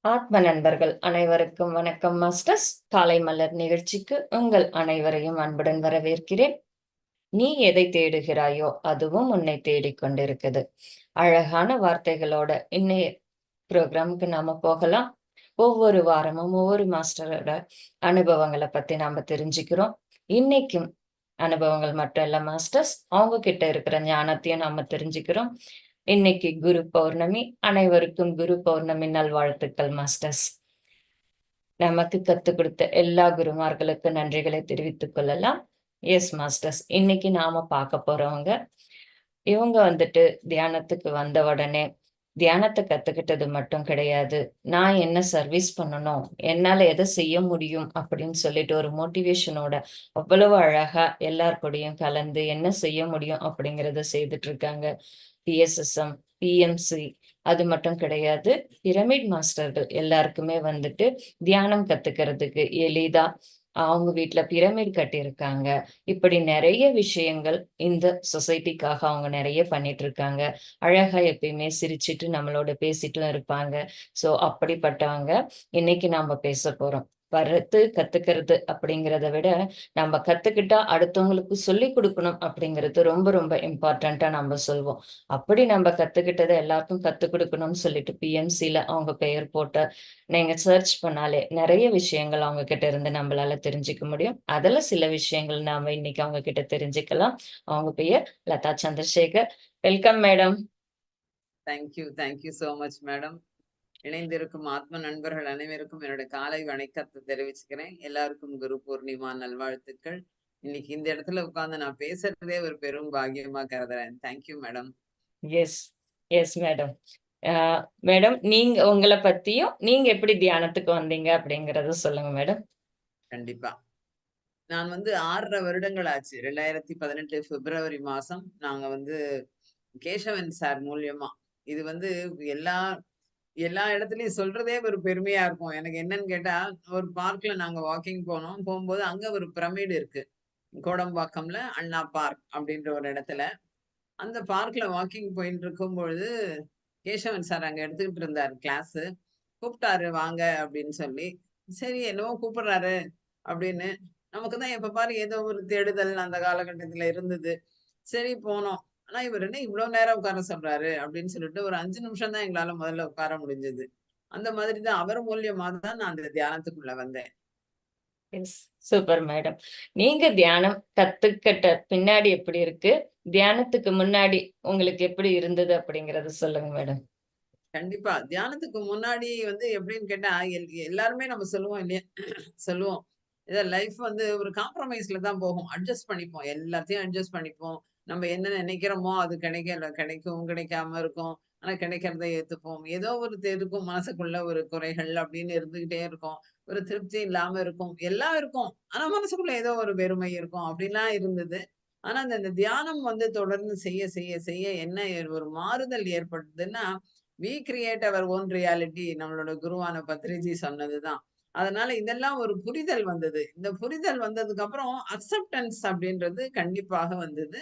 ஆத்ம நண்பர்கள் அனைவருக்கும் வணக்கம் மாஸ்டர்ஸ். காலை மலர் நிகழ்ச்சிக்கு உங்கள் அனைவரையும் அன்புடன் வரவேற்கிறேன். நீ எதை தேடுகிறாயோ அதுவும் உன்னை தேடிக் கொண்டிருக்குது. அழகான வார்த்தைகளோட இன்னைய ப்ரோக்ராமுக்கு நாம போகலாம். ஒவ்வொரு வாரமும் ஒவ்வொரு மாஸ்டரோட அனுபவங்களை பத்தி நாம தெரிஞ்சுக்கிறோம். இன்னைக்கும் அனுபவங்கள் மட்டும் இல்ல மாஸ்டர்ஸ். அவங்க கிட்ட இருக்கிற ஞானத்தையும் நாம தெரிஞ்சுக்கிறோம். இன்னைக்கு குரு பௌர்ணமி. அனைவருக்கும் குரு பௌர்ணமி நல்வாழ்த்துக்கள் மாஸ்டர்ஸ். நமக்கு கத்து கொடுத்த எல்லா குருமார்களுக்கும் நன்றிகளை தெரிவித்துக் கொள்ளலாம். எஸ் மாஸ்டர்ஸ் இன்னைக்கு நாம பார்க்க போறவங்க இவங்க வந்துட்டு தியானத்துக்கு வந்த உடனே தியானத்தை கத்துக்கிட்டது மட்டும் கிடையாது. நான் என்ன சர்வீஸ் பண்ணணும்? என்னால எதை செய்ய முடியும்? அப்படின்னு சொல்லிட்டு ஒரு மோட்டிவேஷனோட அவ்வளவு அழகா எல்லார் கூடயும் கலந்து என்ன செய்ய முடியும் அப்படிங்கறத செய்துட்டு இருக்காங்க. பிஎஸ்எஸ்எம் பிஎம்சி அது மட்டும் கிடையாது. பிரமிட் மாஸ்டர்கள் எல்லாருக்குமே வந்துட்டு தியானம் கத்துக்கிறதுக்கு எளிதா அவங்க வீட்டுல பிரமிட் கட்டியிருக்காங்க. இப்படி நிறைய விஷயங்கள் இந்த சொசைட்டிக்காக அவங்க நிறைய பண்ணிட்டு இருக்காங்க அழகா எப்பயுமே சிரிச்சிட்டு நம்மளோட பேசிட்டும் இருப்பாங்க. சோ அப்படிப்பட்டவங்க இன்னைக்கு நாம பேச போறோம் வர்றது கத்துக்கிறது அப்படிங்கிறத விட நம்ம கத்துக்கிட்டா அடுத்தவங்களுக்கு சொல்லி கொடுக்கணும் அப்படிங்கிறது ரொம்ப ரொம்ப இம்பார்ட்டண்டா நம்ம சொல்வோம். அப்படி நம்ம கத்துக்கிட்டதை எல்லாருக்கும் கத்து கொடுக்கணும்னு சொல்லிட்டு பிஎம்சில அவங்க பெயர் போட்ட நீங்க சர்ச் பண்ணாலே நிறைய விஷயங்கள் அவங்க கிட்ட இருந்து நம்மளால தெரிஞ்சுக்க முடியும். அதுல சில விஷயங்கள் நாம இன்னைக்கு அவங்க கிட்ட தெரிஞ்சுக்கலாம். அவங்க பெயர் Latha Chandrasekhar. Welcome madam thank you thank you so much madam இணைந்திருக்கும் ஆத்ம நண்பர்கள் அனைவருக்கும் என்னோட காலை வணக்கத்தை தெரிவிச்சுக்கிறேன். எல்லாருக்கும் குரு பூர்ணிமா நல்வாழ்த்துக்கள். இன்னைக்கு இந்த இடத்துல உட்கார்ந்து நான் பேசுறதே ஒரு பெரும் பாக்கியமா கருதுறேன். Thank you madam yes yes madam madam நீங்க உங்களை பத்தியும் நீங்க எப்படி தியானத்துக்கு வந்தீங்க அப்படிங்கறத சொல்லுங்க மேடம் கண்டிப்பா. நான் வந்து ஆறரை வருடங்கள் ஆச்சு. ரெண்டாயிரத்தி பதினெட்டு பிப்ரவரி மாசம் நாங்க வந்து கேசவன் சார் மூலியமா. இது வந்து எல்லா எல்லா இடத்துலயும் சொல்றதே ஒரு பெருமையா இருக்கும். எனக்கு என்னன்னு கேட்டா ஒரு பார்க்ல நாங்க வாக்கிங் போனோம். போகும்போது அங்க ஒரு பிரமிடு இருக்கு. கோடம்பாக்கம்ல அண்ணா பார்க் அப்படின்ற ஒரு இடத்துல. அந்த பார்க்ல வாக்கிங் போயிட்டு இருக்கும் பொழுது கேசவன் சார் அங்க எடுத்துக்கிட்டு இருந்தாரு கிளாஸ் கூப்பிட்டாரு வாங்க அப்படின்னு சொல்லி. சரி என்னவோ கூப்பிடுறாரு அப்படின்னு. நமக்கு தான் எப்ப பாரு ஏதோ ஒரு தேடுதல் அந்த காலகட்டத்துல இருந்தது. சரி போனோம். ஆனா இவர் என்ன இவ்வளவு நேரம் உட்கார சொல்றாரு அப்படின்னு சொல்லிட்டு ஒரு அஞ்சு நிமிஷம் தான் எங்களால முதல்ல உட்கார முடிஞ்சது. அந்த மாதிரி தான் அவர் மூலியமா தான் நான் அந்த தியானத்துக்குள்ள வந்தேன். சூப்பர் மேடம் நீங்க தியானம் கத்துக்கிட்ட பின்னாடி எப்படி இருக்கு? தியானத்துக்கு முன்னாடி உங்களுக்கு எப்படி இருந்தது அப்படிங்கறத சொல்லுங்க மேடம் கண்டிப்பா. தியானத்துக்கு முன்னாடி வந்து எப்படின்னு கேட்டா எல்லாருமே நம்ம சொல்லுவோம் இல்லையா? சொல்லுவோம். இதை லைஃப் வந்து ஒரு காம்ப்ரமைஸ்ல தான் போகும். அட்ஜஸ்ட் பண்ணிப்போம். எல்லாத்தையும் அட்ஜஸ்ட் பண்ணிப்போம். நம்ம என்ன நினைக்கிறோமோ அது கிடைக்கல கிடைக்கும் கிடைக்காம இருக்கும். ஆனா கிடைக்கிறத ஏத்துப்போம். ஏதோ ஒரு இருக்கும் மனசுக்குள்ள ஒரு குறைகள் அப்படின்னு இருந்துகிட்டே இருக்கும். ஒரு திருப்தி இல்லாம இருக்கும். எல்லாம் இருக்கும். ஆனா மனசுக்குள்ள ஏதோ ஒரு வெறுமை இருக்கும். அப்படின்லாம் இருந்தது. ஆனா அந்த இந்த தியானம் வந்து தொடர்ந்து செய்ய செய்ய செய்ய என்ன ஒரு மாறுதல் ஏற்படுதுன்னா we create our own reality நம்மளோட குருவான பத்ரிஜி சொன்னதுதான். அதனால இதெல்லாம் ஒரு புரிதல் வந்தது. இந்த புரிதல் வந்ததுக்கு அப்புறம் அக்செப்டன்ஸ் அப்படின்றது கண்டிப்பாக வந்தது.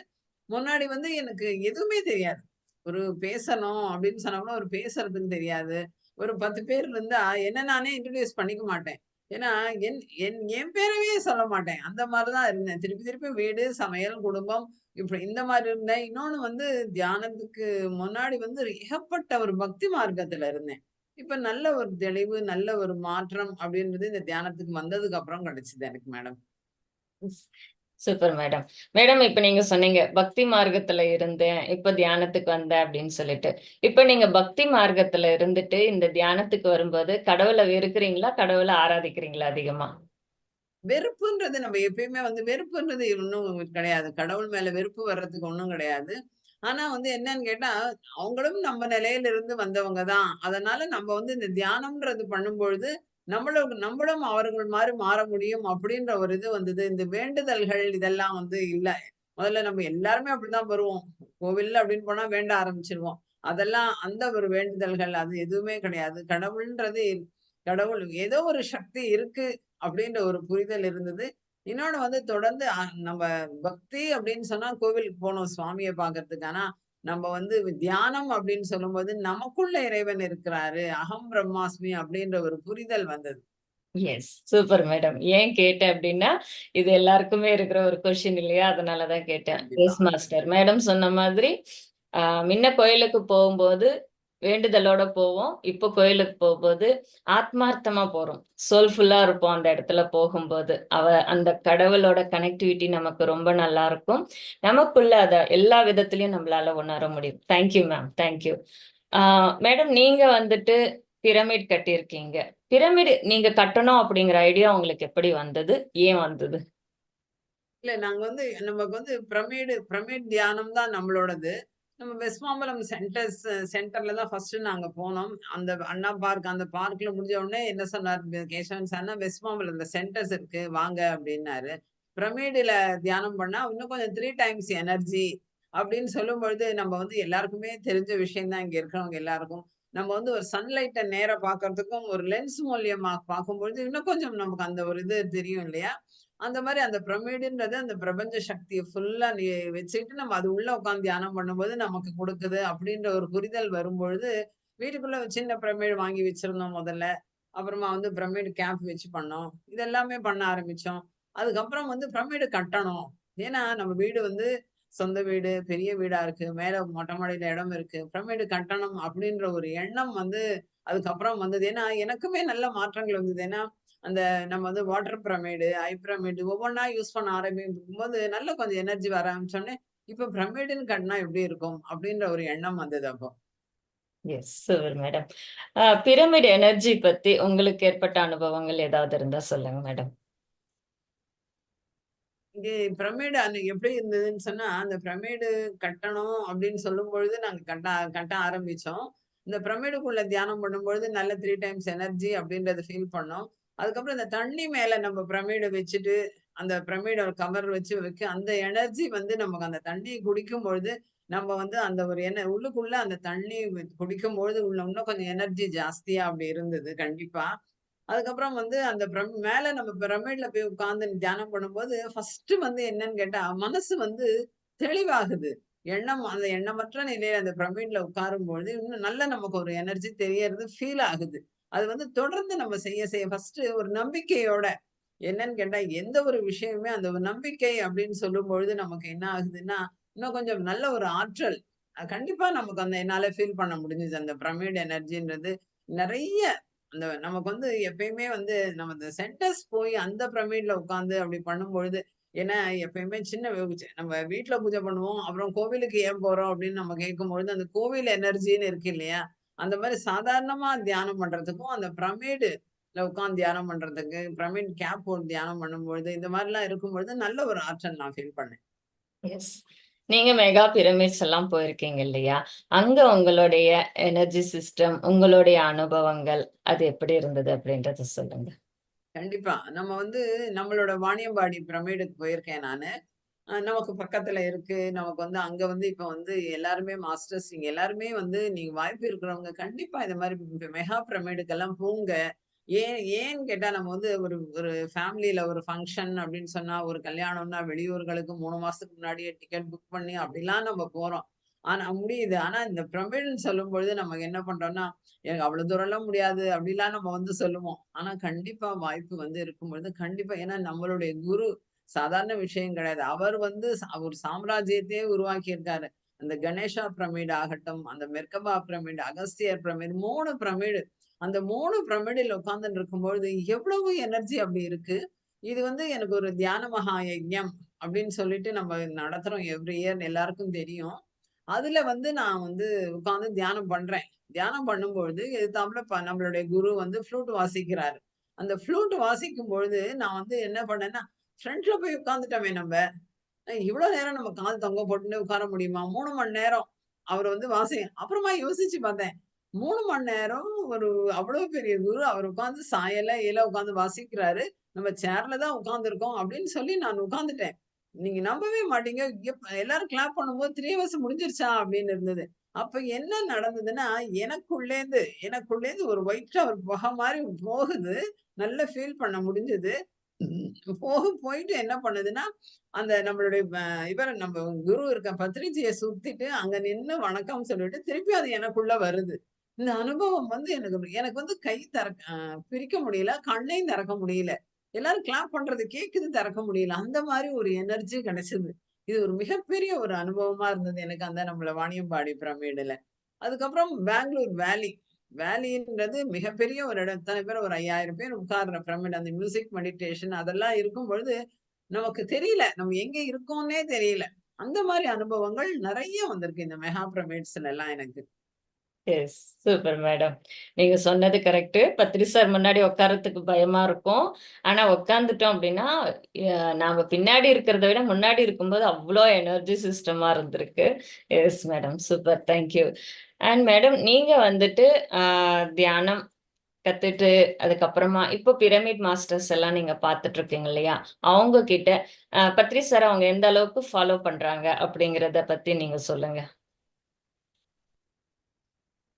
முன்னாடி வந்து எனக்கு எதுவுமே தெரியாது. ஒரு பேசணும் அப்படின்னு சொன்னோம்னா ஒரு பேசுறதுன்னு தெரியாது. ஒரு பத்து பேர் இருந்தா என்ன நானே இன்ட்ரடியூஸ் பண்ணிக்க மாட்டேன். ஏன்னா என் என் என் பேரவே சொல்ல மாட்டேன். அந்த மாதிரிதான் இருந்தேன். திருப்பி திருப்பி வீடு சமையல் குடும்பம் இப்படி இந்த மாதிரி இருந்தேன். இன்னொன்னு வந்து தியானத்துக்கு முன்னாடி வந்து ஏகப்பட்ட ஒரு பக்தி மார்க்கத்துல இருந்தேன். இப்ப நல்ல ஒரு தெளிவு நல்ல ஒரு மாற்றம் அப்படின்றது இந்த தியானத்துக்கு வந்ததுக்கு அப்புறம் கிடைச்சது எனக்கு மேடம். சூப்பர் மேடம் மேடம் இப்ப நீங்க சொன்னீங்க பக்தி மார்க்கத்துல இருந்தேன் இப்ப தியானத்துக்கு வந்தேன் அப்படின்னு சொல்லிட்டு. இப்ப நீங்க பக்தி மார்க்கத்துல இருந்துட்டு இந்த தியானத்துக்கு வரும்போது கடவுளை வெறுக்கிறீங்களா கடவுளை ஆராதிக்கிறீங்களா அதிகமா? வெறுப்புன்றது நம்ம எப்பயுமே வந்து வெறுப்புன்றது ஒன்றும் கிடையாது. கடவுள் மேல வெறுப்பு வர்றதுக்கு ஒன்றும் கிடையாது. ஆனா வந்து என்னன்னு கேட்டா அவங்களும் நம்ம நிலையில இருந்து வந்தவங்க தான். அதனால நம்ம வந்து இந்த தியானம்ன்றது பண்ணும்பொழுது நம்மளும் நம்மளும் அவர்கள் மாதிரி மாற முடியும் அப்படின்ற ஒரு இது வந்தது. இந்த வேண்டுதல்கள் இதெல்லாம் வந்து இல்ல. முதல்ல நம்ம எல்லாருமே அப்படிதான் வருவோம். கோவில்ல அப்படின்னு போனா வேண்ட ஆரம்பிச்சிருவோம். அதெல்லாம் அந்த ஒரு வேண்டுதல்கள் அது எதுவுமே கிடையாது. கடவுள்ன்றது கடவுள் ஏதோ ஒரு சக்தி இருக்கு அப்படின்ற ஒரு புரிதல் இருந்தது. இன்னொன்னு வந்து தொடர்ந்து நம்ம பக்தி அப்படின்னு சொன்னா கோவிலுக்கு போனோம் சுவாமியை பாக்குறதுக்கு ஆனா நம்ம வந்து தியானம் அப்படின்னு சொல்லும்போது நமக்குள்ள இறைவன் இருக்கிறாரு. அகம் பிரம்மாஸ்மி அப்படின்ற ஒரு புரிதல் வந்தது. எஸ். Super madam. ஏன் கேட்டேன் அப்டின்னா, இது எல்லாருக்குமே இருக்கிற ஒரு கொஸ்டின் இல்லையா? அதனால தான் கேட்டேன். மாஸ்டர். மேடம் சொன்ன மாதிரி, அ முன்ன கோயிலுக்கு போகும்போது வேண்டுதலோட போவோம். இப்போ கோயிலுக்கு போகும்போது ஆத்மார்த்தமா போறோம். சோல்ஃபுல்லா இருப்போம் அந்த இடத்துல போகும்போது. அவ அந்த கடவுளோட கனெக்டிவிட்டி நமக்கு ரொம்ப நல்லா இருக்கும். நமக்குள்ள அத எல்லா விதத்திலயும் நம்மளால உணர முடியும். Thank you ma'am. Thank you. Madam நீங்க வந்துட்டு பிரமிட் கட்டியிருக்கீங்க. பிரமிடு நீங்க கட்டணும் அப்படிங்கிற ஐடியா உங்களுக்கு எப்படி வந்தது? ஏன் வந்தது? இல்ல நாங்க வந்து நமக்கு வந்து பிரமிடு பிரமிட் தியானம் தான் நம்மளோடது. நம்ம வெஸ்ட் மாம்பலம் சென்டர்ஸ் சென்டர்ல தான் ஃபர்ஸ்ட்டு நாங்க போனோம். அந்த அண்ணா பார்க் அந்த பார்க்ல முடிஞ்ச உடனே என்ன சொன்னார் கேசவன் சார்னா, "வெஸ்ட் இந்த சென்டர்ஸ் இருக்கு வாங்க" அப்படின்னாரு. பிரமிடுல தியானம் பண்ணா இன்னும் கொஞ்சம் த்ரீ டைம்ஸ் எனர்ஜி அப்படின்னு சொல்லும்பொழுது, நம்ம வந்து எல்லாருக்குமே தெரிஞ்ச விஷயம் தான் இங்க இருக்கிறவங்க எல்லாருக்கும். நம்ம வந்து ஒரு சன்லைட்டை நேரா பார்க்கறதுக்கும், ஒரு லென்ஸ் மூலியமா பார்க்கும்பொழுது, இன்னும் கொஞ்சம் நமக்கு அந்த ஒரு இது தெரியும் இல்லையா? அந்த மாதிரி அந்த பிரமிடுன்றது அந்த பிரபஞ்ச சக்தியை ஃபுல்லா நீ வச்சுட்டு நம்ம அது உள்ள உட்காந்து தியானம் பண்ணும்போது நமக்கு கொடுக்குது அப்படின்ற ஒரு புரிதல் வரும்பொழுது, வீட்டுக்குள்ள சின்ன பிரமிடு வாங்கி வச்சிருந்தோம் முதல்ல. அப்புறமா வந்து பிரமிடு கேம்ப் வச்சு பண்ணோம். இதெல்லாமே பண்ண ஆரம்பிச்சோம். அதுக்கப்புறம் வந்து பிரமிடு கட்டணும். ஏன்னா நம்ம வீடு வந்து சொந்த வீடு, பெரிய வீடா இருக்கு. மேல மொட்டை மாடியில இடம் இருக்கு. பிரமிடு கட்டணம் அப்படின்ற ஒரு எண்ணம் வந்து அதுக்கப்புறம் வந்தது. ஏன்னா எனக்குமே நல்ல மாற்றங்கள் வந்தது. ஏன்னா அந்த நம்ம வந்து வாட்டர் பிரமிடு, ஐ பிரமிடு ஒவ்வொன்னா யூஸ் பண்ண ஆரம்பிக்கும்போது, நல்ல கொஞ்சம் எனர்ஜி வர ஆரம்பிச்சோனே, இப்ப பிரமிடுன்னு கட்னா எப்படி இருக்கும்? அப்படின்ற ஒரு எண்ணம் வந்தது அப்போ. Yes. Super madam. Pyramid energy பத்தி உங்களுக்கு ஏற்பட்ட அனுபவங்கள் ஏதாவது இருந்தா சொல்லுங்க மேடம். இங்கே பிரமிடு அன்னைக்கு எப்படி இருந்ததுன்னு சொன்னா, அந்த பிரமிடு கட்டணும் அப்படின்னு சொல்லும்பொழுது, நாங்க கட்ட கட்ட ஆரம்பிச்சோம். இந்த பிரமிடுக்குள்ள தியானம் பண்ணும்பொழுது, நல்ல 3 டைம்ஸ் எனர்ஜி அப்படின்றத ஃபீல் பண்ணோம். அதுக்கப்புறம் இந்த தண்ணி மேல நம்ம பிரமிட வச்சுட்டு, அந்த பிரமிட கவர் வச்சு வைக்க அந்த எனர்ஜி வந்து நமக்கு அந்த தண்ணி குடிக்கும் பொழுது நம்ம வந்து அந்த ஒரு என உள்ளுக்குள்ள அந்த தண்ணி குடிக்கும் பொழுது உள்ள இன்னும் கொஞ்சம் எனர்ஜி ஜாஸ்தியா அப்படி இருந்தது கண்டிப்பா. அதுக்கப்புறம் வந்து அந்த பிரம் மேல நம்ம பிரமிட்ல போய் உட்கார்ந்து தியானம் பண்ணும்போது, ஃபர்ஸ்ட் வந்து என்னன்னு கேட்டா, மனசு வந்து தெளிவாகுது. எண்ணம் அந்த எண்ணமற்ற நிலையில அந்த பிரமிட்ல உட்காரும்பொழுது, இன்னும் நல்ல நமக்கு ஒரு எனர்ஜி தெரியறது ஃபீல் ஆகுது. அது வந்து தொடர்ந்து நம்ம செய்ய செய்ய ஃபர்ஸ்ட்டு ஒரு நம்பிக்கையோட என்னன்னு கேட்டா, எந்த ஒரு விஷயமுமே அந்த ஒரு நம்பிக்கை அப்படின்னு சொல்லும் பொழுது நமக்கு என்ன ஆகுதுன்னா, இன்னும் கொஞ்சம் நல்ல ஒரு ஆற்றல். கண்டிப்பா நமக்கு அந்த என்னால ஃபீல் பண்ண முடிஞ்சது. அந்த பிரமிட் எனர்ஜின்றது நிறைய அந்த நமக்கு வந்து எப்பயுமே வந்து நம்ம இந்த சென்டர்ஸ் போய் அந்த பிரமிட்ல உட்காந்து அப்படி பண்ணும்பொழுது, ஏன்னா எப்பயுமே சின்ன நம்ம வீட்டுல பூஜை பண்ணுவோம். அப்புறம் கோவிலுக்கு ஏன் போறோம் அப்படின்னு நம்ம கேட்கும்பொழுது, அந்த கோவில் எனர்ஜின்னு இருக்கு இல்லையா? அந்த மாரி சாதாரணமா தியானம் பண்றதுக்கும், அந்த பிரமிடுல உட்கார்ந்து தியானம் பண்றதுக்கு, பிரமிட் கேப் போட்டு தியானம் பண்ணும்பொழுது, இந்த மாரிலாம் இருக்கும்பொழுது நல்ல ஒரு ஆற்றல் நான் ஃபீல் பண்ணேன். எஸ். நீங்க மெகா பிரமிட்ஸ் எல்லாம் போயிருக்கீங்க இல்லையா? அங்க உங்களுடைய எனர்ஜி சிஸ்டம், உங்களுடைய அனுபவங்கள் அது எப்படி இருந்தது அப்படின்றத சொல்லுங்க. கண்டிப்பா. நம்ம வந்து நம்மளோட வாணியம்பாடி பிரமிடுக்கு போயிருக்கேன் நானு. நமக்கு பக்கத்துல இருக்கு. நமக்கு வந்து அங்க வந்து இப்ப வந்து எல்லாருமே மாஸ்டர்ஸ் நீங்க எல்லாருமே வந்து நீங்க வாய்ப்பு இருக்கிறவங்க கண்டிப்பா இந்த மாதிரி மெகா பிரமிடுக்கெல்லாம் போங்க. ஏன் ஏன்னு கேட்டா நம்ம வந்து ஒரு ஒரு ஃபேமிலியில ஒரு ஃபங்க்ஷன் அப்படின்னு சொன்னா, ஒரு கல்யாணம்னா வெளியூர்களுக்கு மூணு மாசத்துக்கு முன்னாடியே டிக்கெட் புக் பண்ணி அப்படிலாம் நம்ம போறோம். ஆனா முடியுது. ஆனா இந்த பிரமிடுன்னு சொல்லும்பொழுது நம்ம என்ன பண்றோம்னா, எனக்கு அவ்வளவு தூரம்லாம் முடியாது அப்படிலாம் நம்ம வந்து சொல்லுவோம். ஆனா கண்டிப்பா வாய்ப்பு வந்து இருக்கும் பொழுது கண்டிப்பா ஏன்னா நம்மளுடைய குரு சாதாரண விஷயம் கிடையாது. அவர் வந்து ஒரு சாம்ராஜ்யத்தையே உருவாக்கியிருக்காரு. அந்த கணேஷா பிரமிடு ஆகட்டும், அந்த மெர்கபா பிரமிடு, அகஸ்தியர் பிரமிடு மூணு பிரமிடு. அந்த மூணு பிரமிடில் உட்கார்ந்துட்டு இருக்கும்பொழுது எவ்வளவு எனர்ஜி அப்படி இருக்கு. இது வந்து எனக்கு ஒரு தியான மகா யஜ்யம் அப்படின்னு சொல்லிட்டு நம்ம நடத்துறோம் எவ்ரி இயர் எல்லாருக்கும் தெரியும். அதுல வந்து நான் வந்து உட்காந்து தியானம் பண்றேன். தியானம் பண்ணும்பொழுது எதிர்த்தாப்புல ப நம்மளுடைய குரு வந்து ஃப்ளூட் வாசிக்கிறாரு. அந்த ஃப்ளூட் வாசிக்கும்பொழுது நான் வந்து என்ன பண்ணேன்னா, ஃப்ரண்ட்ல போய் உட்காந்துட்டோமே நம்ம இவ்ளோ நேரம் நம்ம கால் தொங்க போட்டுன்னு உட்கார முடியுமா? மூணு மணி நேரம். அவர் வந்து வாசி அப்புறமா யோசிச்சு பார்த்தேன். மூணு மணி நேரம் ஒரு அவ்வளவு பெரிய குரு அவர் உட்கார்ந்து சாயல, கீழ உட்காந்து வாசிக்கிறாரு. நம்ம சேர்ல தான் உட்கார்ந்துருக்கோம் அப்படின்னு சொல்லி நான் உட்காந்துட்டேன் நீங்க நம்பவே மாட்டீங்க. எல்லாரும் கிளாப் பண்ணும்போது த்ரீ ஹவர்ஸ் முடிஞ்சிருச்சா அப்படின்னு இருந்தது. அப்ப என்ன நடந்ததுன்னா, எனக்குள்ளேந்து எனக்குள்ளேந்து ஒரு ஒயிட் ஒரு புகை மாதிரி போகுது. நல்லா ஃபீல் பண்ண முடிஞ்சது. போக போயிட்டு என்ன பண்ணுதுன்னா, அந்த நம்மளுடைய இவர் இவர நம்ம குரு இருக்க பத்ரிஜிய சுத்திட்டு அங்க நின்னு வணக்கம் சொல்லிட்டு, திருப்பி அது எனக்குள்ள வருது. இந்த அனுபவம் வந்து எனக்கு எனக்கு வந்து கை திற பிரிக்க முடியல. கண்ணையும் திறக்க முடியல. எல்லாரும் கிளாப் பண்றது கேட்குது, திறக்க முடியல. அந்த மாதிரி ஒரு எனர்ஜி கிடைச்சது. இது ஒரு மிகப்பெரிய ஒரு அனுபவமா இருந்தது எனக்கு அந்த நம்மள வாணியம்பாடி பிரமிடுல. அதுக்கப்புறம் பெங்களூர் வேலி. வேலின்றது மிகப்பெரிய ஒரு இடம். இத்தனை பேர் ஒரு 5000 பேர் உட்கார்ற பிரமிட். அந்த மியூசிக் மெடிடேஷன் அதெல்லாம் இருக்கும் பொழுது, நமக்கு தெரியல. நம்ம எங்க இருக்கோம்னே தெரியல. அந்த மாதிரி அனுபவங்கள் நிறைய வந்திருக்கு இந்த மெகா பிரமிட்ஸ்லலாம் எனக்கு. எஸ். Super madam. நீங்க சொன்னது கரெக்ட் பத்ரி சார் முன்னாடி உட்காரத்துக்கு பயமா இருக்கும். ஆனா உட்கார்ந்துட்டோம் அப்படின்னா நாம பின்னாடி இருக்கிறத விட முன்னாடி இருக்கும்போது அவ்வளோ எனர்ஜி சிஸ்டமா இருந்திருக்கு. Yes madam. Super. Thank you. And madam நீங்க வந்துட்டு தியானம் கத்துட்டு, அதுக்கப்புறமா இப்போ பிரமிட் மாஸ்டர்ஸ் எல்லாம் நீங்க பார்த்துட்டு இருக்கீங்க இல்லையா? அவங்க கிட்ட பத்ரி சார் அவங்க எந்த அளவுக்கு ஃபாலோ பண்றாங்க அப்படிங்கிறத பத்தி நீங்க சொல்லுங்க.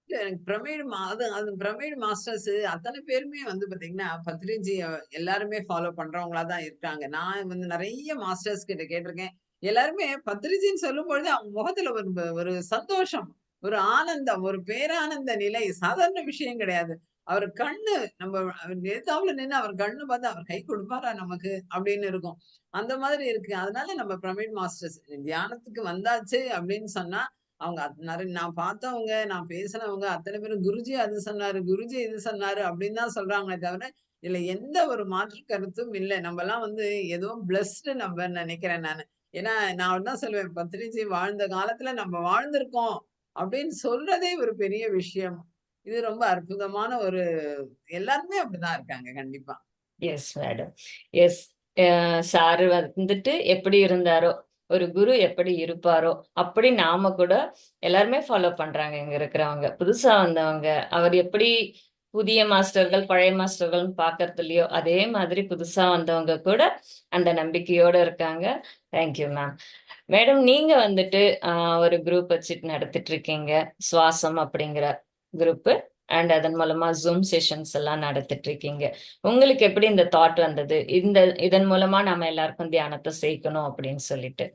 எனக்கு பிரமிடு மா அது அது பிரமிடு மாஸ்டர்ஸ் அத்தனை பேருமே வந்து பார்த்தீங்கன்னா, பத்ரிஜி எல்லாருமே ஃபாலோ பண்றவங்களா தான் இருக்காங்க. நான் வந்து நிறைய மாஸ்டர்ஸ் கிட்ட கேட்டிருக்கேன் எல்லாருமே பத்ரிஜின்னு சொல்லும் பொழுது அவங்க முகத்துல ஒரு ஒரு சந்தோஷம், ஒரு ஆனந்தம், ஒரு பேரானந்த நிலை. சாதாரண விஷயம் கிடையாது. அவர் கண்ணு நம்ம எதுத்தாப்புல நின்று அவர் கண்ணு பார்த்து அவர் கை கொடுப்பாரா நமக்கு? அப்படின்னு இருக்கும். அந்த மாதிரி இருக்கு. அதனால நம்ம பிரமிட் மாஸ்டர்ஸ் தியானத்துக்கு வந்தாச்சு அப்படின்னு சொன்னா, அவங்க நிறைய நான் பார்த்தவங்க, நான் பேசினவங்க அத்தனை பேரும் குருஜி அது சொன்னாரு, குருஜி இது சொன்னாரு அப்படின்னு தான் சொல்றாங்களே தவிர, இல்லை எந்த ஒரு மாற்று கருத்தும் இல்லை நம்ம எல்லாம் வந்து ஏதோ பிளஸ்டு நம்ம நினைக்கிறேன் நான் ஏன்னா நான் தான் சொல்லுவேன், பத்ரிஜி வாழ்ந்த காலத்துல நம்ம வாழ்ந்திருக்கோம் அப்படின்னு சொல்றதே ஒரு பெரிய விஷயம். இது ரொம்ப அற்புதமான ஒரு எல்லாருமே அப்படிதான் இருக்காங்க கண்டிப்பா. Yes madam. எஸ். சாரு வந்துட்டு எப்படி இருந்தாரோ, ஒரு குரு எப்படி இருப்பாரோ, அப்படி நாம கூட எல்லாருமே ஃபாலோ பண்றாங்க இங்க இருக்கிறவங்க. புதுசா வந்தவங்க, அவர் எப்படி புதிய மாஸ்டர்கள், பழைய மாஸ்டர்கள்ன்னு பார்க்கறதில்லையோ, அதே மாதிரி புதுசா வந்தவங்க கூட அந்த நம்பிக்கையோட இருக்காங்க. Thank you ma'am. மேடம் நீங்க வந்துட்டு ஒரு குரூப் வச்சுட்டு நடத்திட்டு இருக்கீங்க. சுவாசம் அப்படிங்கிற குரூப்பு. அண்ட் அதன் மூலமா ஜூம் செஷன்ஸ் எல்லாம் நடத்திட்டு இருக்கீங்க. உங்களுக்கு எப்படி இந்த தாட் வந்தது? இந்த இதன் மூலமா நம்ம எல்லாருக்கும் தியானத்தை சேர்க்கணும் அப்படின்னு சொல்லிட்டு.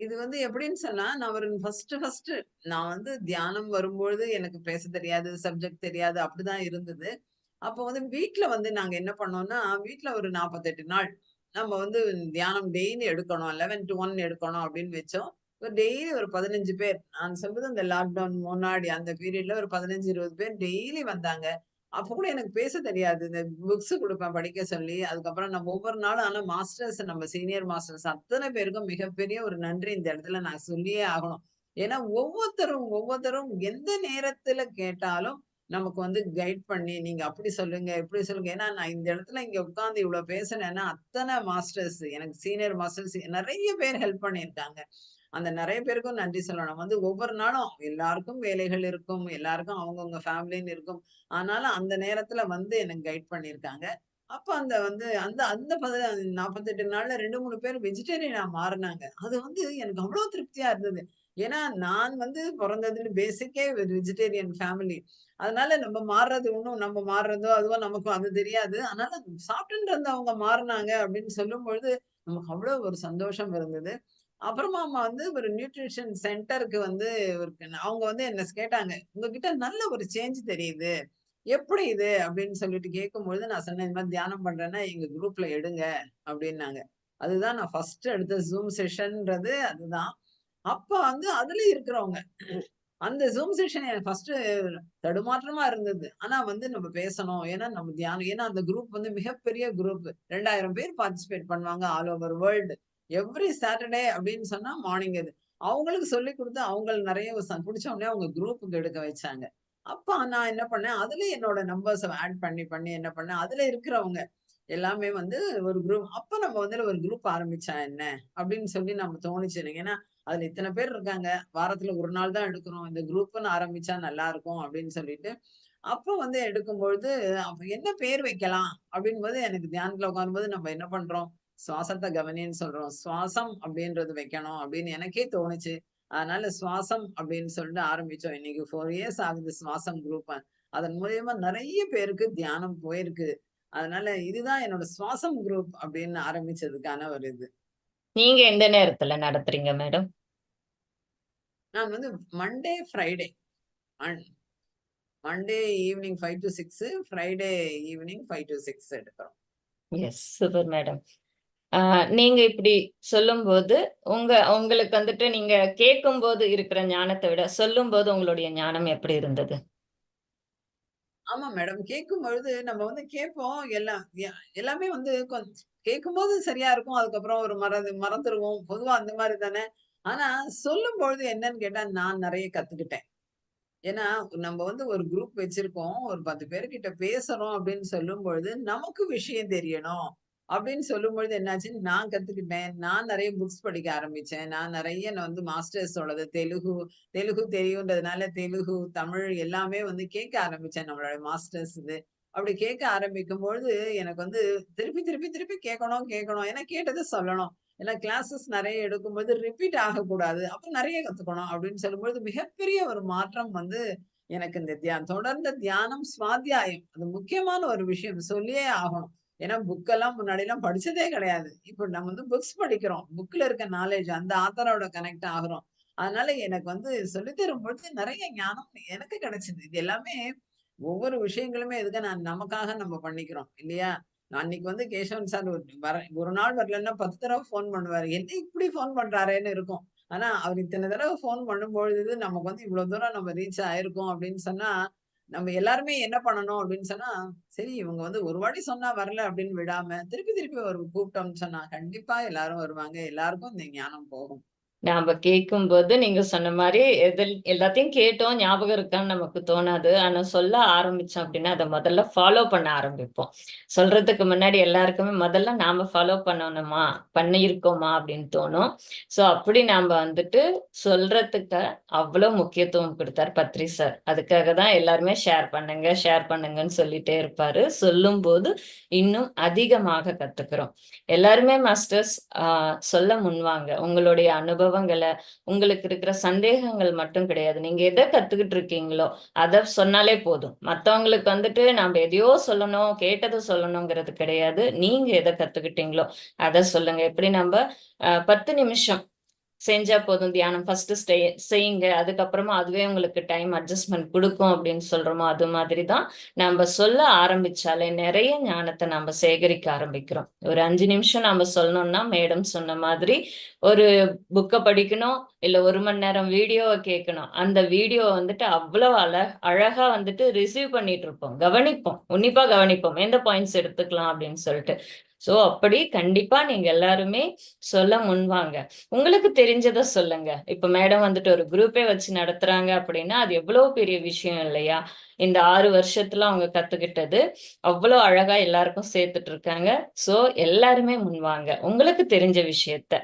இது வந்து எப்படின்னு சொன்னா, நான் ஒரு ஃபர்ஸ்ட் ஃபர்ஸ்ட்டு நான் வந்து தியானம் வரும்பொழுது எனக்கு பேச தெரியாது, சப்ஜெக்ட் தெரியாது அப்படிதான் இருந்தது. அப்போ வந்து வீட்டுல வந்து நாங்க என்ன பண்ணோம்னா, வீட்டுல ஒரு 48 நாள் நம்ம வந்து தியானம் டெய்லி எடுக்கணும். 11 டூ ஒன் எடுக்கணும் அப்படின்னு வச்சோம். ஒரு டெய்லி ஒரு 15 பேர். நான் சொல்றது அந்த லாக்டவுன் முன்னாடி அந்த பீரியட்ல ஒரு 15, 20 பேர் டெய்லி வந்தாங்க. அப்ப கூட எனக்கு பேச தெரியாது. இந்த புக்ஸ் கொடுப்பேன் படிக்க சொல்லி. அதுக்கப்புறம் நம்ம ஒவ்வொரு நாளும் ஆனா மாஸ்டர்ஸ் நம்ம சீனியர் மாஸ்டர்ஸ் அத்தனை பேருக்கும் மிகப்பெரிய ஒரு நன்றி இந்த இடத்துல நான் சொல்லியே ஆகணும். ஏன்னா ஒவ்வொருத்தரும், ஒவ்வொருத்தரும் எந்த நேரத்துல கேட்டாலும் நமக்கு வந்து கைட் பண்ணி, நீங்க அப்படி சொல்லுங்க, இப்படி சொல்லுங்க. ஏன்னா நான் இந்த இடத்துல இங்க உட்காந்து இவ்வளோ பேசுனேன்னா, அத்தனை மாஸ்டர்ஸ் எனக்கு சீனியர் மாஸ்டர்ஸ் நிறைய பேர் ஹெல்ப் பண்ணியிருக்காங்க. அந்த நிறைய பேருக்கும் நன்றி சொல்லணும். வந்து ஒவ்வொரு நாளும் எல்லாருக்கும் வேலைகள் இருக்கும். எல்லாருக்கும் அவங்கவுங்க ஃபேமிலின்னு இருக்கும். ஆனாலும் அந்த நேரத்துல வந்து எனக்கு கைட் பண்ணியிருக்காங்க. அப்ப அந்த வந்து அந்த அந்த பத 48 நாள்ல 2, 3 பேர் வெஜிடேரியனா மாறினாங்க அது வந்து எனக்கு அவ்வளவு திருப்தியா இருந்தது. ஏன்னா நான் வந்து பிறந்ததுன்னு பேசிக்கே வெஜிடேரியன் ஃபேமிலி. அதனால நம்ம மாறுறது ஒன்றும் நம்ம மாறுறதோ, அதுவோ நமக்கு அது தெரியாது. அதனால சாப்பிட்டுன்றது அவங்க மாறினாங்க அப்படின்னு சொல்லும்பொழுது, நமக்கு அவ்வளோ ஒரு சந்தோஷம் இருந்தது. அப்புறமா வந்து ஒரு நியூட்ரிஷன் சென்டருக்கு வந்து ஒரு அவங்க வந்து என்ன கேட்டாங்க. "உங்ககிட்ட நல்ல ஒரு சேஞ்ச் தெரியுது. எப்படி இது?" அப்படின்னு சொல்லிட்டு கேட்கும்பொழுது நான் சொன்னேன், "இந்த மாதிரி தியானம் பண்றேன்னா எங்க குரூப்ல எடுங்க" அப்படின்னாங்க. அதுதான் நான் ஃபர்ஸ்ட் எடுத்த ஜூம் செஷன்ன்றது அதுதான். அப்ப வந்து அதுல இருக்கிறவங்க. அந்த ஜூம் செஷன் எனக்கு ஃபர்ஸ்ட் தடுமாற்றமா இருந்தது. ஆனா வந்து நம்ம பேசணும். ஏன்னா நம்ம தியானம் ஏன்னா அந்த குரூப் வந்து மிகப்பெரிய குரூப். 2000 பேர் பார்ட்டிசிபேட் பண்ணுவாங்க all over world. Every Saturday அப்படின்னு சொன்னா மார்னிங் அது. அவங்களுக்கு சொல்லிக் கொடுத்து அவங்கள நிறைய ச உடனே அவங்க குரூப்புக்கு எடுக்க வச்சாங்க. அப்ப நான் என்ன பண்ணேன், அதுல என்னோட நம்பர்ஸ் ஆட் பண்ணி, பண்ணி என்ன பண்ணேன், அதுல இருக்கிறவங்க எல்லாமே வந்து ஒரு குரூப் அப்ப நம்ம வந்து ஒரு குரூப் ஆரம்பிச்சா என்ன? அப்படின்னு சொல்லி நம்ம தோணுச்சு ஏன்னா, அதுல இத்தனை பேர் இருக்காங்க. வாரத்துல ஒரு நாள் தான் எடுக்கிறோம். இந்த குரூப்னு ஆரம்பிச்சா நல்லா இருக்கும் அப்படின்னு சொல்லிட்டு, அப்போ வந்து எடுக்கும்பொழுது, அப்ப என்ன பேர் வைக்கலாம்? அப்படின்போது எனக்கு தியானத்துல உட்காரும்போது நம்ம என்ன பண்றோம்? சுவாசத்த கவனின்னு சொல்றோம். சுவாசம் அப்படின்றது வைக்கணும் அப்படின்னு எனக்கே தோணுச்சு. அதனால சுவாசம் அப்படின்னு சொல்லிட்டு ஆரம்பிச்சோம். இன்னைக்கு 4 இயர்ஸ் ஆகுது சுவாசம் குரூப்ப. அதன் மூலியமா நெறைய பேருக்கு தியானம் போயிருக்கு. அதனால இதுதான் என்னோட சுவாசம் குரூப் அப்படின்னு ஆரம்பிச்சதுக்கான ஒரு இது. நீங்க எந்த நேரத்துல நடத்துறீங்க மேடம்? நான் வந்து Monday, Friday. Mon Monday evening 5 to 6 Friday evening 5 to 6 எடுக்கிறோம். எஸ். Super madam. நீங்க இப்படி சொல்லும்போது, உங்க உங்களுக்கு வந்துட்டு நீங்க கேட்கும்போது இருக்கிற ஞானத்தை விட, சொல்லும்போது உங்களுடைய ஞானம் எப்படி இருந்தது? ஆமா மேடம். கேட்கும்பொழுது நம்ம வந்து கேட்போம். எல்லாம் எல்லாமே வந்து கேட்கும் கேட்கும்போது சரியா இருக்கும். அதுக்கப்புறம் ஒரு மறந்து மறந்துருவோம். பொதுவா அந்த மாதிரி தானே. ஆனா சொல்லும்பொழுது என்னன்னு கேட்டா, நான் நிறைய கத்துக்கிட்டேன். ஏன்னா, நம்ம வந்து ஒரு குரூப் வச்சிருக்கோம். ஒரு 10 பேர்கிட்ட பேசுறோம் அப்படின்னு சொல்லும் பொழுது நமக்கு விஷயம் தெரியணும். அப்படின்னு சொல்லும்பொழுது என்னாச்சு, நான் கத்துக்கிட்டேன். நான் நிறைய புக்ஸ் படிக்க ஆரம்பிச்சேன். நான் நிறைய நான் வந்து மாஸ்டர்ஸோடது தெலுகு தெலுகு தெரியுன்றதுனால தெலுகு, தமிழ் எல்லாமே வந்து கேட்க ஆரம்பிச்சேன். நம்மளோட மாஸ்டர்ஸ் இது. அப்படி கேட்க ஆரம்பிக்கும்பொழுது, எனக்கு வந்து திருப்பி, திருப்பி, திருப்பி கேட்கணும், கேட்கணும். ஏன்னா கேட்டதை சொல்லணும். ஏன்னா கிளாஸஸ் நிறைய எடுக்கும்போது ரிப்பீட் ஆகக்கூடாது. அப்புறம் நிறைய கத்துக்கணும் அப்படின்னு சொல்லும்பொழுது, மிகப்பெரிய ஒரு மாற்றம் வந்து எனக்கு இந்த தியானம் தொடர்ந்த தியானம், சுவாத்தியாயம். அது முக்கியமான ஒரு விஷயம். சொல்லியே ஆகணும். ஏன்னா புக்கெல்லாம் முன்னாடிலாம் படிச்சதே கிடையாது. இப்போ நம்ம வந்து புக்ஸ் படிக்கிறோம். புக்ல இருக்க நாலேஜ் அந்த ஆத்தரோட கனெக்ட் ஆகுறோம். அதனால எனக்கு வந்து சொல்லி தரும்பொழுது நிறைய ஞானம் எனக்கு கிடைச்சது. இது எல்லாமே ஒவ்வொரு விஷயங்களுமே எதுக்கு நான் நமக்காக நம்ம பண்ணிக்கிறோம். இல்லையா? அன்னைக்கு வந்து கேசவன் சார் ஒரு வர ஒரு நாள் வரலன்னா பத்து தடவை ஃபோன் பண்ணுவாரு. என்ன இப்படி ஃபோன் பண்றாரேன்னு இருக்கும். ஆனா, அவர் இத்தனை தடவை ஃபோன் பண்ணும்பொழுது நமக்கு வந்து இவ்வளவு தூரம் நம்ம ரீச் ஆயிருக்கோம் அப்படின்னு சொன்னா, நம்ம எல்லாருமே என்ன பண்ணணும் அப்படின்னு சொன்னா, சரி இவங்க வந்து ஒரு வாட்டி சொன்னா வரல அப்படின்னு விடாம, திருப்பி திருப்பி ஒரு கூப்பிட்டோம்னு சொன்னா, கண்டிப்பா எல்லாரும் வருவாங்க. எல்லாருக்கும் இந்த ஞானம் போகும். நாம கேட்கும்போது நீங்க சொன்ன மாதிரி எதில் எல்லாத்தையும் கேட்டோம், ஞாபகம் இருக்கான்னு நமக்கு தோணாது. ஆனா சொல்ல ஆரம்பிச்சோம் அப்படின்னா, அதை முதல்ல ஃபாலோ பண்ண ஆரம்பிப்போம். சொல்றதுக்கு முன்னாடி எல்லாருக்குமே முதல்ல நாம ஃபாலோ பண்ணணுமா, பண்ணியிருக்கோமா அப்படின்னு தோணும். ஸோ அப்படி நாம வந்துட்டு சொல்றதுக்கு அவ்வளோ முக்கியத்துவம் கொடுத்தார் பத்ரி சார். அதுக்காக தான் எல்லாருமே ஷேர் பண்ணுங்க, ஷேர் பண்ணுங்கன்னு சொல்லிட்டே இருப்பாரு. சொல்லும்போது இன்னும் அதிகமாக கத்துக்கிறோம். எல்லாருமே மாஸ்டர்ஸ் சொல்ல முன்வாங்க. உங்களுடைய அனுபவம் அனுபவங்களை உங்களுக்கு இருக்கிற சந்தேகங்கள் மட்டும் கிடையாது. நீங்க எதை கத்துக்கிட்டு இருக்கீங்களோ, அத சொன்னாலே போதும். மத்தவங்களுக்கு வந்துட்டு நாம எதையோ சொல்லணும், கேட்டதை சொல்லணுங்கிறது கிடையாது. நீங்க எதை கத்துக்கிட்டீங்களோ, அதை சொல்லுங்க. எப்படி நம்ம பத்து நிமிஷம் செஞ்சா போதும் தியானம். ஃபர்ஸ்ட் ஸ்டே செய்யுங்க. அதுக்கப்புறமா அதுவே உங்களுக்கு டைம் அட்ஜஸ்ட்மெண்ட் கொடுக்கும் அப்படின்னு சொல்றோமோ, அது மாதிரி தான் நம்ம சொல்ல ஆரம்பிச்சாலே நிறைய ஞானத்தை நம்ம சேகரிக்க ஆரம்பிக்கிறோம். ஒரு அஞ்சு நிமிஷம் நாம சொல்லணும்னா, மேடம் சொன்ன மாதிரி ஒரு புக்கை படிக்கணும், இல்ல ஒரு மணி நேரம் வீடியோவை கேட்கணும். அந்த வீடியோ வந்துட்டு அவ்வளவு அழ அழகா வந்துட்டு ரிசீவ் பண்ணிட்டு இருப்போம். கவனிப்போம். உன்னிப்பா கவனிப்போம். எந்த பாயிண்ட்ஸ் எடுத்துக்கலாம் அப்படின்னு சொல்லிட்டு. ஸோ அப்படி கண்டிப்பா நீங்க எல்லாருமே சொல்ல முன்வாங்க. உங்களுக்கு தெரிஞ்சதை சொல்லுங்க. இப்ப மேடம் வந்துட்டு ஒரு குரூப்பே வச்சு நடத்துறாங்க அப்படின்னா, அது எவ்வளவு பெரிய விஷயம் இல்லையா? இந்த ஆறு வருஷத்துல அவங்க கத்துக்கிட்டது, அவ்வளோ அழகா எல்லாருக்கும் சேர்த்துட்டு இருக்காங்க. ஸோ எல்லாருமே முன்வாங்க. உங்களுக்கு தெரிஞ்ச விஷயத்த.